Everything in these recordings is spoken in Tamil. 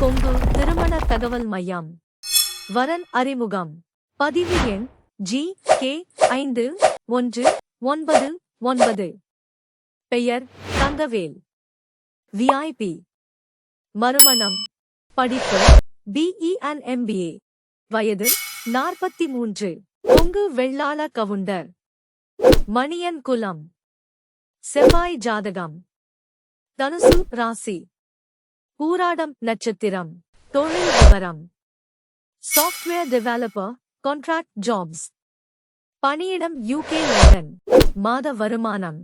கொங்கு திருமண தகவல் மையம். வரன் அறிமுகம். பதிவு எண் ஜி கே ஐந்து ஒன்று ஒன்பது ஒன்பது. பெயர் தங்கவேல். விஐபி மறுமணம். படிப்பு பிஇ அண்ட் எம்பிஏ வயது நாற்பத்தி மூன்று. கொங்கு வெள்ளாள கவுண்டர். மணியன் குலம். செவ்வாய் ஜாதகம். தனுசு ராசி. பூராடம் நட்சத்திரம். தொழில் விவரம். சாஃப்ட்வேர் டெவலப்பர் கான்ட்ராக்ட் ஜாப்ஸ் பணியிடம் யூகே லண்டன் மாத வருமானம்.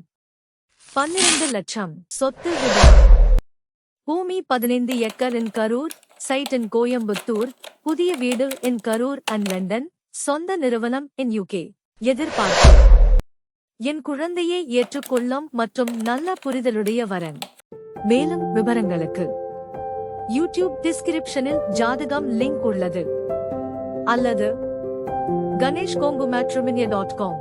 பன்னிரண்டு லட்சம். சொத்து விவரம் பூமி பதினைந்து acre in Karur site in Coimbatore புதிய வீடு இன் கரூர் அண்ட் லண்டன் சொந்த நிறுவனம் இன் யூகே எதிர்பார்ப்பு. என் குழந்தையை ஏற்றுக்கொள்ளும் மற்றும் நல்ல புரிதலுடைய வரன். மேலும் விவரங்களுக்கு யூடியூப் டிஸ்கிரிப்ஷனில் ஜாதகம் லிங்க் உள்ளது. அல்லது கணேஷ் கோங்கு மேட்ரிமினிய டாட் காம்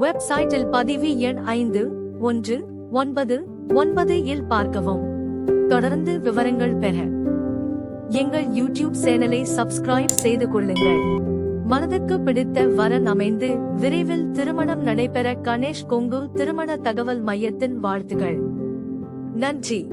வெப்சைட்டில் பதிவு எண் ஐந்து ஒன்று ஒன்பது ஒன்பது இல் பார்க்கவும். தொடர்ந்து விவரங்கள் பெற. எங்கள் யூடியூப் சேனலை சப்ஸ்கிரைப் செய்து கொள்ளுங்கள். மனதுக்கு பிடித்த வரன் அமைந்து விரைவில் திருமணம் நடைபெற கணேஷ் கொங்கு திருமண தகவல் மையத்தின் வாழ்த்துகள் நன்றி.